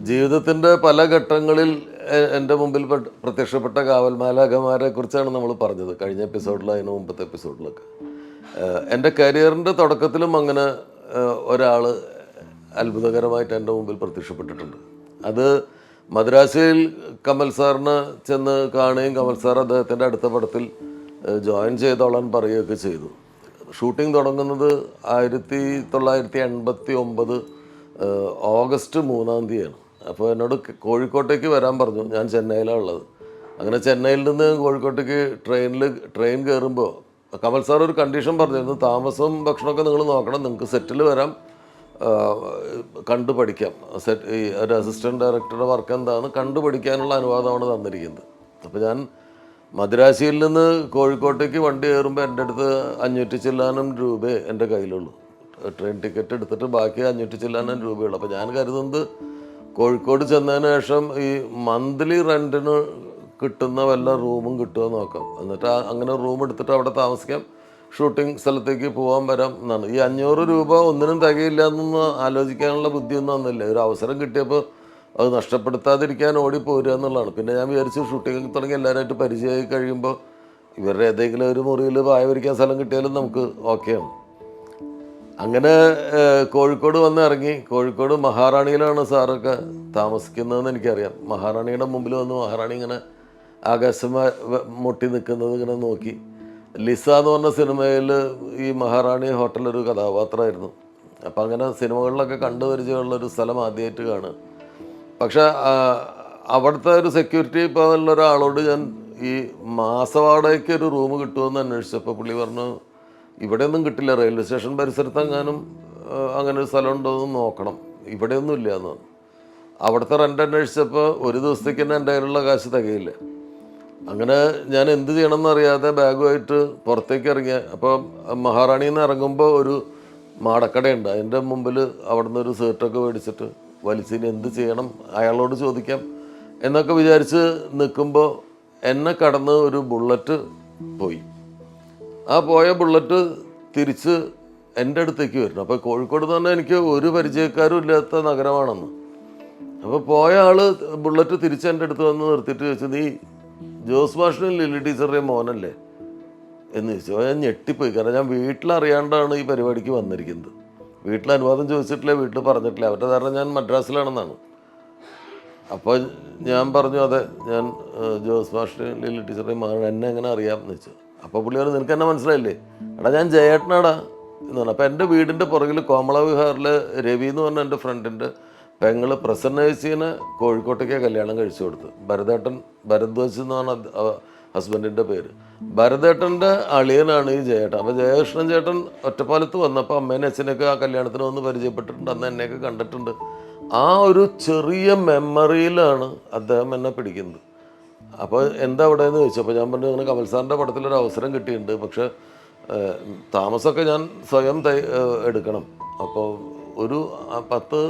ജീവിതത്തിന്റെ പല ഘട്ടങ്ങളിൽ എന്റെ മുമ്പിൽ പെട്ട- പ്രത്യക്ഷപ്പെട്ട കാവൽമാലാഖമാരെ കുറിച്ചാണ് നമ്മൾ പറഞ്ഞത് കഴിഞ്ഞ എപ്പിസോഡിലും അതിന് മുമ്പത്തെ എപ്പിസോഡിലൊക്കെ. എന്റെ കരിയറിന്റെ തുടക്കത്തിലും അങ്ങനെ ഒരാൾ അത്ഭുതകരമായിട്ട് എന്റെ മുമ്പിൽ പ്രത്യക്ഷപ്പെട്ടിട്ടുണ്ട്. അത് മദ്രാസിൽ കമൽ സാറിന് ചെന്ന് കാണുകയും കമൽ സാർ അദ്ദേഹത്തിന്റെ അടുത്ത പടത്തിൽ ജോയിൻ ചെയ്തോളാൻ പറയുകയൊക്കെ ചെയ്തു. ഷൂട്ടിംഗ് തുടങ്ങുന്നത് ആയിരത്തി തൊള്ളായിരത്തി എൺപത്തി ഒമ്പത് ഓഗസ്റ്റ് മൂന്നാം തീയതിയാണ്. അപ്പോൾ എന്നോട് കോഴിക്കോട്ടേക്ക് വരാൻ പറഞ്ഞു. ഞാൻ ചെന്നൈയിലാണ് ഉള്ളത്. അങ്ങനെ ചെന്നൈയിൽ നിന്ന് കോഴിക്കോട്ടേക്ക് ട്രെയിനിൽ ട്രെയിൻ കയറുമ്പോൾ കമൽ സാർ ഒരു കണ്ടീഷൻ പറഞ്ഞിരുന്നു. താമസവും ഭക്ഷണമൊക്കെ നിങ്ങൾ നോക്കണം. നിങ്ങൾക്ക് സെറ്റിൽ വരാം. കണ്ടു പഠിക്കാം. സെറ്റ് ഈ ഒരു അസിസ്റ്റന്റ് ഡയറക്ടറുടെ വർക്ക് എന്താണ് കണ്ടു പഠിക്കാനുള്ള അനുവാദമാണ് തന്നിരിക്കുന്നത്. അപ്പോൾ ഞാൻ മദ്രാശിയിൽ നിന്ന് കോഴിക്കോട്ടേക്ക് വണ്ടി കയറുമ്പോൾ എന്റെ അടുത്ത് അഞ്ഞൂറ്റി ചില്ലാനം രൂപയെ എന്റെ കയ്യിലുള്ളൂ. ട്രെയിൻ ടിക്കറ്റ് എടുത്തിട്ട് ബാക്കി അഞ്ഞൂറ്റി ചില്ലാനും രൂപയുള്ളൂ. അപ്പോൾ ഞാൻ കരുതുന്നത് കോഴിക്കോട് ചെന്നതിന് ശേഷം ഈ മന്ത്ലി റെന്റിന് കിട്ടുന്ന വല്ല റൂമും കിട്ടുമോ നോക്കാം. എന്നിട്ട് അങ്ങനെ റൂം എടുത്തിട്ട് അവിടെ താമസിക്കാം. ഷൂട്ടിംഗ് സ്ഥലത്തേക്ക് പോകാൻ വരാം എന്നാണ്. ഈ അഞ്ഞൂറ് രൂപ ഒന്നിനും തികയില്ല എന്നൊന്ന് ആലോചിക്കാനുള്ള ബുദ്ധിയൊന്നും അന്നില്ല. ഒരു അവസരം കിട്ടിയപ്പോൾ അത് നഷ്ടപ്പെടുത്താതിരിക്കാൻ ഓടി പോരുക എന്നുള്ളതാണ്. പിന്നെ ഞാൻ വിചാരിച്ചു ഷൂട്ടിംഗ് തുടങ്ങി എല്ലാവരുമായിട്ട് പരിചയമായി കഴിയുമ്പോൾ ഇവരുടെ ഏതെങ്കിലും ഒരു മുറിയിൽ പായ വരിക്കാൻ സ്ഥലം കിട്ടിയാലും നമുക്ക് ഓക്കെയാണ് അങ്ങനെ കോഴിക്കോട് വന്ന് ഇറങ്ങി. കോഴിക്കോട് മഹാറാണിയിലാണ് സാറൊക്കെ താമസിക്കുന്നതെന്ന് എനിക്കറിയാം. മഹാറാണിയുടെ മുമ്പിൽ വന്ന് മഹാറാണി ഇങ്ങനെ ആകാശം മുട്ടി നിൽക്കുന്നത് ഇങ്ങനെ നോക്കി. ലിസ എന്ന് പറഞ്ഞ സിനിമയിൽ ഈ മഹാറാണി ഹോട്ടലൊരു കഥാപാത്രമായിരുന്നു. അപ്പം അങ്ങനെ സിനിമകളിലൊക്കെ കണ്ടു ഒരു സ്ഥലം ആദ്യമായിട്ട് കാണുക. പക്ഷെ അവിടുത്തെ ഒരു സെക്യൂരിറ്റി ഇപ്പോൾ ഒരാളോട് ഞാൻ ഈ മാസവാടകയ്ക്ക് ഒരു റൂം കിട്ടുമെന്ന് അന്വേഷിച്ചപ്പോൾ പുള്ളി പറഞ്ഞു ഇവിടെയൊന്നും കിട്ടില്ല. റെയിൽവേ സ്റ്റേഷൻ പരിസരത്തെങ്ങാനും എങ്ങാനും അങ്ങനെ ഒരു സ്ഥലം ഉണ്ടോ എന്ന് നോക്കണം. ഇവിടെയൊന്നും ഇല്ല എന്ന് അവിടുത്തെ റെന്റ് അന്വേഷിച്ചപ്പോൾ ഒരു ദിവസത്തേക്ക് തന്നെ എന്റെ കയ്യിലുള്ള കാശ് തികയില്ല. അങ്ങനെ ഞാൻ എന്ത് ചെയ്യണമെന്ന് അറിയാതെ ബാഗുമായിട്ട് പുറത്തേക്ക് ഇറങ്ങിയ അപ്പോൾ മഹാറാണിയിൽ നിന്ന് ഇറങ്ങുമ്പോൾ ഒരു മാടക്കടയുണ്ട്. അതിന്റെ മുമ്പിൽ അവിടുന്ന് ഒരു സേർട്ടൊക്കെ മേടിച്ചിട്ട് വലിച്ചിന് എന്ത് ചെയ്യണം അയാളോട് ചോദിക്കാം എന്നൊക്കെ വിചാരിച്ച് നിൽക്കുമ്പോൾ എന്നെ കടന്ന് ഒരു ബുള്ളറ്റ് പോയി. ആ പോയ ബുള്ളറ്റ് തിരിച്ച് എന്റെ അടുത്തേക്ക് വരുന്നു. അപ്പോൾ കോഴിക്കോട് തന്നെ എനിക്ക് ഒരു പരിചയക്കാരും ഇല്ലാത്ത നഗരമാണെന്ന്. അപ്പോൾ പോയ ആൾ ബുള്ളറ്റ് തിരിച്ച് എന്റെ അടുത്ത് വന്ന് നിർത്തിയിട്ട് ചോദിച്ചു നീ ജോസ് മാഷിനും ലില്ലി ടീച്ചറുടെയും മോനല്ലേ? എന്ന് ചോദിച്ചു. ഞാൻ ഞെട്ടിപ്പോയി. കാരണം ഞാൻ വീട്ടിലറിയാണ്ടാണ് ഈ പരിപാടിക്ക് വന്നിരിക്കുന്നത്. വീട്ടിൽ അനുവാദം ചോദിച്ചിട്ടില്ല വീട്ടിൽ പറഞ്ഞിട്ടില്ല. അവരുടെ കാരണം ഞാൻ മദ്രാസിലാണെന്നാണ്. അപ്പോൾ ഞാൻ പറഞ്ഞു അതെ ഞാൻ ജോസ് മാഷിനെ ലില്ലി ടീച്ചറുടെയും മകൻ എന്നെ എങ്ങനെ അറിയാം? എന്ന് വെച്ചു അപ്പോൾ പുള്ളി പറഞ്ഞു നിനക്ക് എന്നെ മനസ്സിലായില്ലേ? എടാ ഞാൻ ജയേട്ടനാടാ എന്ന് പറഞ്ഞു. അപ്പോൾ എന്റെ വീടിന്റെ പുറകിൽ കോമള വിഹാറിൽ രവി എന്ന് പറഞ്ഞ എന്റെ ഫ്രണ്ടിന്റെ പെങ്ങൾ പ്രസന്നേച്ചിനെ കോഴിക്കോട്ടേക്ക് കല്യാണം കഴിച്ചു കൊടുത്ത്. ഭരതേട്ടൻ എന്ന് പറഞ്ഞ ഹസ്ബൻഡിന്റെ പേര്. ഭരതേട്ടന്റെ അളിയനാണ് ഈ ജയേട്ടൻ. അപ്പോൾ ജയകൃഷ്ണൻ ചേട്ടൻ ഒറ്റപ്പാലത്ത് വന്നപ്പോൾ അമ്മേനെ അച്ഛനെയൊക്കെ ആ കല്യാണത്തിന് വന്ന് പരിചയപ്പെട്ടിട്ടുണ്ട്. അന്ന് എന്നെയൊക്കെ കണ്ടിട്ടുണ്ട്. ആ ഒരു ചെറിയ മെമ്മറിയിലാണ് അദ്ദേഹം എന്നെ പിടിക്കുന്നത്. അപ്പോൾ എന്താ അവിടെ എന്ന് ചോദിച്ചു? അപ്പോൾ ഞാൻ പറഞ്ഞു അങ്ങനെ കമൽ സാറിന്റെ പടത്തിലൊരു അവസരം കിട്ടിയിട്ടുണ്ട്. പക്ഷേ താമസമൊക്കെ ഞാൻ സ്വയം എടുക്കണം. അപ്പോൾ ഒരു പത്ത്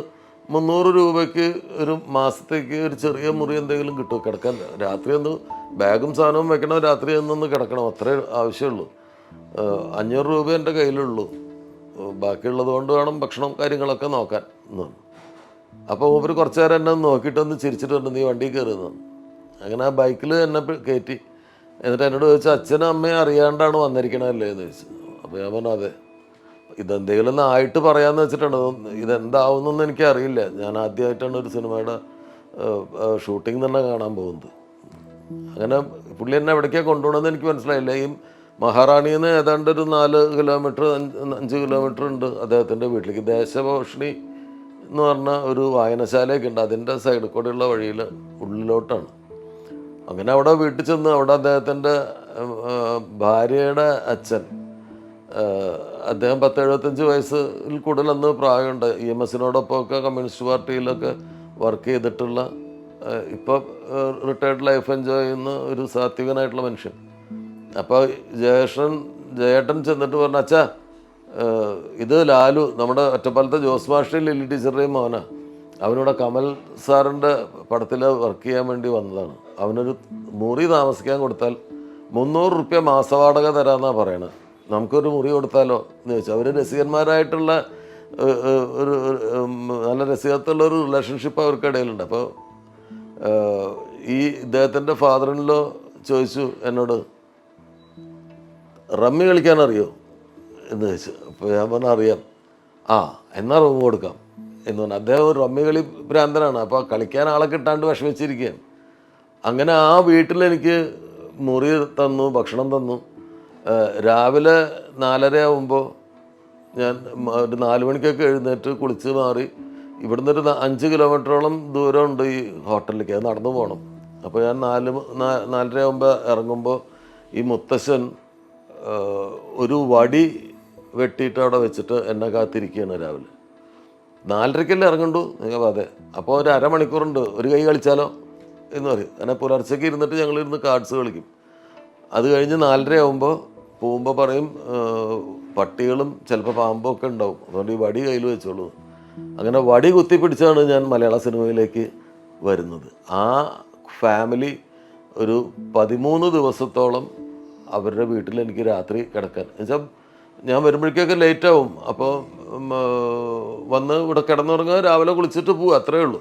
മുന്നൂറ് രൂപയ്ക്ക് ഒരു മാസത്തേക്ക് ഒരു ചെറിയ മുറി എന്തെങ്കിലും കിട്ടും കിടക്കാൻ രാത്രി ഒന്ന് ബാഗും സാധനവും വെക്കണം രാത്രി ഒന്നൊന്ന് കിടക്കണം. അത്രേ ആവശ്യമുള്ളൂ. അഞ്ഞൂറ് രൂപ എന്റെ കയ്യിലുള്ളൂ. ബാക്കിയുള്ളത് കൊണ്ട് വേണം ഭക്ഷണം കാര്യങ്ങളൊക്കെ നോക്കാൻ. അപ്പോൾ മൂപ്പര് കുറച്ച് നേരം എന്നെ നോക്കിയിട്ടൊന്ന് ചിരിച്ചിട്ട് നീ വണ്ടി കയറുന്നു അങ്ങനെ ആ ബൈക്കിൽ എന്നെ കയറ്റി എന്നിട്ട് എന്നോട് ചോദിച്ചു അച്ഛനും അമ്മയും അറിയാണ്ടാണ് വന്നിരിക്കണല്ലേ എന്ന് ചോദിച്ചു. അപ്പോൾ ഞാൻ പറഞ്ഞു അതെ. ഇതെന്തെങ്കിലും ഒന്ന് ആയിട്ട് പറയാമെന്ന് വെച്ചിട്ടാണ്. ഇതൊന്ന് ഇതെന്താവുന്നൊന്നും എനിക്കറിയില്ല ഞാൻ ആദ്യമായിട്ടാണ് ഒരു സിനിമയുടെ ഷൂട്ടിംഗ് തന്നെ കാണാൻ പോകുന്നത്. അങ്ങനെ പുള്ളി എന്നെ എവിടേക്കാണ് കൊണ്ടുപോകണമെന്ന് എനിക്ക് മനസ്സിലായില്ല. ഈ മഹാറാണിയിൽ നിന്ന് ഏതാണ്ട് ഒരു നാല് കിലോമീറ്റർ അഞ്ച് അഞ്ച് കിലോമീറ്റർ ഉണ്ട്. അദ്ദേഹത്തിന്റെ വീട്ടിലേക്ക് ദേശഭോഷണി എന്ന് പറഞ്ഞ ഒരു വായനശാലയൊക്കെ ഉണ്ട്. അതിന്റെ സൈഡിൽ കൂടെയുള്ള വഴിയിൽ ഉള്ളിലോട്ടാണ്. അങ്ങനെ അവിടെ വീട്ടിൽ ചെന്ന് അവിടെ അദ്ദേഹത്തിന്റെ ഭാര്യയുടെ അച്ഛൻ അദ്ദേഹം പത്ത് എഴുപത്തഞ്ച് വയസ്സിൽ കൂടുതൽ അന്ന് പ്രായമുണ്ട്. ഇ എം എസിനോടൊപ്പമൊക്കെ കമ്മ്യൂണിസ്റ്റ് പാർട്ടിയിലൊക്കെ വർക്ക് ചെയ്തിട്ടുള്ള ഇപ്പോൾ റിട്ടയർഡ് ലൈഫ് എൻജോയ് ചെയ്യുന്ന ഒരു സാത്വികനായിട്ടുള്ള മനുഷ്യൻ. അപ്പോൾ ജയേഷൻ ജയേട്ടൻ ചെന്നിട്ട് പറഞ്ഞു അച്ഛാ ഇത് ലാലു നമ്മുടെ ഒറ്റപ്പാലത്തെ ജോസ് മാഷി ലില്ലി ടീച്ചറുടെയും മോനാ. അവനിവിടെ കമൽ സാറിന്റെ പടത്തിൽ വർക്ക് ചെയ്യാൻ വേണ്ടി വന്നതാണ്. അവനൊരു മുറി താമസിക്കാൻ കൊടുത്താൽ മുന്നൂറ് റുപ്യ മാസവാടക തരാമെന്നാണ് പറയണത് നമുക്കൊരു മുറി കൊടുത്താലോ എന്ന് ചോദിച്ചു. അവർ രസികന്മാരായിട്ടുള്ള ഒരു, നല്ല രസികത്തുള്ള ഒരു റിലേഷൻഷിപ്പ് അവർക്കിടയിലുണ്ട് അപ്പോൾ ഈ ഇദ്ദേഹത്തിന്റെ ഫാദറിനിലോ ചോദിച്ചു എന്നോട് റമ്മി കളിക്കാൻ അറിയോ? എന്ന് ചോദിച്ചു. അപ്പോൾ ഞാൻ പറഞ്ഞാൽ അറിയാം. ആ എന്നാൽ റൂം കൊടുക്കാം. എന്ന് പറഞ്ഞു അദ്ദേഹം ഒരു റമ്മി കളി ഭ്രാന്തനാണ്. അപ്പോൾ കളിക്കാൻ ആളെ കിട്ടാണ്ട് വിഷമിച്ചിരിക്കുകയാണ്. അങ്ങനെ ആ വീട്ടിൽ എനിക്ക് മുറി തന്നു ഭക്ഷണം തന്നു. രാവിലെ നാലര ആകുമ്പോൾ ഞാൻ ഒരു നാല് മണിക്കൊക്കെ എഴുന്നേറ്റ് കുളിച്ച് മാറി. ഇവിടുന്ന് ഒരു അഞ്ച് കിലോമീറ്ററോളം ദൂരമുണ്ട് ഈ ഹോട്ടലിലേക്ക്. അത് നടന്നു പോകണം അപ്പോൾ ഞാൻ നാല് നാലര ആകുമ്പോൾ ഇറങ്ങുമ്പോൾ ഈ മുത്തശ്ശൻ ഒരു വടി വെട്ടിയിട്ട് അവിടെ വെച്ചിട്ട് എന്നെ കാത്തിരിക്കുകയാണ് രാവിലെ. നാലരയ്ക്കല്ലേ ഇറങ്ങണ്ടു നിങ്ങൾ അതെ. അപ്പോൾ ഒരു അരമണിക്കൂറുണ്ട്. ഒരു കൈ കളിച്ചാലോ? എന്ന് പറയും. അങ്ങനെ പുലർച്ചയ്ക്ക് ഇരുന്നിട്ട് ഞങ്ങൾ ഇരുന്ന് കാർഡ്സ് കളിക്കും. അത് കഴിഞ്ഞ് നാലര ആകുമ്പോൾ പോകുമ്പോൾ പറയും പട്ടികളും ചിലപ്പോൾ പാമ്പും ഒക്കെ ഉണ്ടാവും. അതുകൊണ്ട് ഈ വടി കയ്യിൽ വെച്ചോളൂ. അങ്ങനെ വടി കുത്തിപ്പിടിച്ചാണ് ഞാൻ മലയാള സിനിമയിലേക്ക് വരുന്നത്. ആ ഫാമിലി ഒരു പതിമൂന്ന് ദിവസത്തോളം അവരുടെ വീട്ടിൽ എനിക്ക് രാത്രി കിടക്കാൻ. എന്നുവെച്ചാൽ ഞാൻ വരുമ്പോഴേക്കൊക്കെ ലേറ്റ് ആവും. അപ്പോൾ വന്ന് ഇവിടെ കിടന്നുറങ്ങുക രാവിലെ കുളിച്ചിട്ട് പോവുക അത്രയേ ഉള്ളൂ.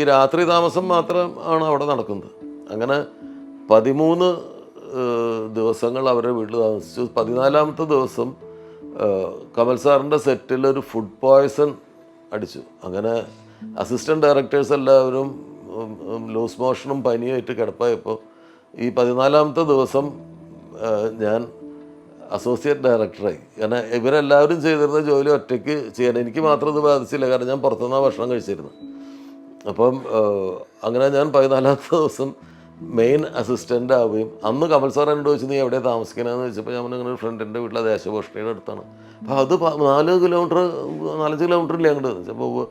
ഈ രാത്രി താമസം മാത്രം ആണ് അവിടെ നടക്കുന്നത്. അങ്ങനെ പതിമൂന്ന് ദിവസങ്ങൾ അവരുടെ വീട്ടിൽ താമസിച്ചു. പതിനാലാമത്തെ ദിവസം കമൽ സാറിന്റെ സെറ്റിൽ ഒരു ഫുഡ് പോയ്സൺ അടിച്ചു. അങ്ങനെ അസിസ്റ്റന്റ് ഡയറക്ടേഴ്സ് എല്ലാവരും ലൂസ് മോഷനും പനിയായിട്ട് കിടപ്പായപ്പോൾ ഈ പതിനാലാമത്തെ ദിവസം ഞാൻ അസോസിയേറ്റ് ഡയറക്ടറായി കാരണം ഇവരെല്ലാവരും ചെയ്തിരുന്ന ജോലി ഒറ്റയ്ക്ക് ചെയ്യാൻ എനിക്ക് മാത്രം ഇത് ബാധിച്ചില്ല. കാരണം ഞാൻ പുറത്തുനിന്നാണ് ഭക്ഷണം കഴിച്ചിരുന്നു അപ്പം അങ്ങനെ ഞാൻ പതിനാലാമത്തെ ദിവസം മെയിൻ അസിസ്റ്റന്റ് ആവുകയും അന്ന് കമൽ സാർ എന്നോട് ചോദിച്ചു നീ എവിടെ താമസിക്കണമെന്ന് ചോദിച്ചപ്പോൾ ഞാൻ അങ്ങനെ ഒരു ഫ്രണ്ടിന്റെ വീട്ടിലെ ദേശഭൂഷണിയുടെ അടുത്താണ്. അപ്പോൾ അത് നാല് കിലോമീറ്റർ നാലഞ്ച് കിലോമീറ്റർ ഇല്ലേ അങ്ങോട്ട്? ചിലപ്പോൾ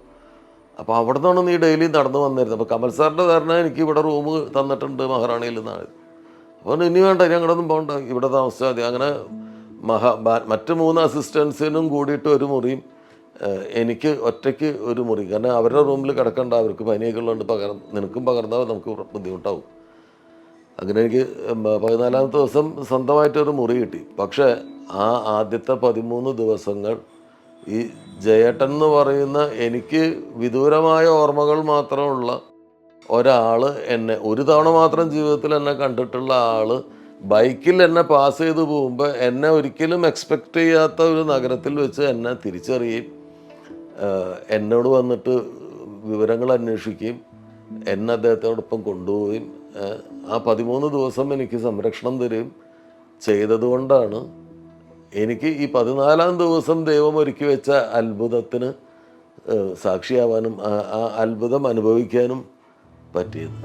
അപ്പോൾ അവിടെ നിന്നാണ് നീ ഡെയിലി നടന്നു വന്നിരുന്നത്. അപ്പോൾ കമൽ സാറിന്റെ ധാരണ എനിക്ക് ഇവിടെ റൂം തന്നിട്ടുണ്ട് മഹാറാണിയിൽ നിന്നാണ്. അപ്പോൾ ഇനി വേണ്ട അങ്ങോട്ടൊന്നും പോകണ്ട ഇവിടെ താമസിച്ചാൽ മതി. അങ്ങനെ മഹാ മറ്റ് മൂന്ന് അസിസ്റ്റൻസിനും കൂടിയിട്ട് ഒരു മുറിയും എനിക്ക് ഒറ്റയ്ക്ക് ഒരു മുറി. കാരണം അവരുടെ റൂമിൽ കിടക്കണ്ട അവർക്ക് പനിയൊക്കെ ഉള്ളതുകൊണ്ട് പകരം നിനക്കും പകർന്നാൽ നമുക്ക് ബുദ്ധിമുട്ടാവും. അങ്ങനെ എനിക്ക് പതിനാലാമത്തെ ദിവസം സ്വന്തമായിട്ടൊരു മുറി കിട്ടി. പക്ഷേ ആ ആദ്യത്തെ പതിമൂന്ന് ദിവസങ്ങൾ ഈ ജയേട്ടൻ എന്ന് പറയുന്ന എനിക്ക് വിദൂരമായ ഓർമ്മകൾ മാത്രമുള്ള ഒരാൾ എന്നെ ഒരു തവണ മാത്രം ജീവിതത്തിൽ എന്നെ കണ്ടിട്ടുള്ള ആൾ ബൈക്കിൽ എന്നെ പാസ് ചെയ്ത് പോകുമ്പോൾ എന്നെ ഒരിക്കലും എക്സ്പെക്റ്റ് ചെയ്യാത്ത ഒരു നഗരത്തിൽ വെച്ച് എന്നെ തിരിച്ചറിയുകയും എന്നോട് വന്നിട്ട് വിവരങ്ങൾ അന്വേഷിക്കുകയും എന്നെ അദ്ദേഹത്തോടൊപ്പം കൊണ്ടുപോവുകയും ആ പതിമൂന്ന് ദിവസം എനിക്ക് സംരക്ഷണം തരും. ചെയ്തതുകൊണ്ടാണ് എനിക്ക് ഈ പതിനാലാം ദിവസം ദൈവം ഒരുക്കി വെച്ച അത്ഭുതത്തിന് സാക്ഷിയാവാനും ആ അത്ഭുതം അനുഭവിക്കാനും പറ്റിയത്.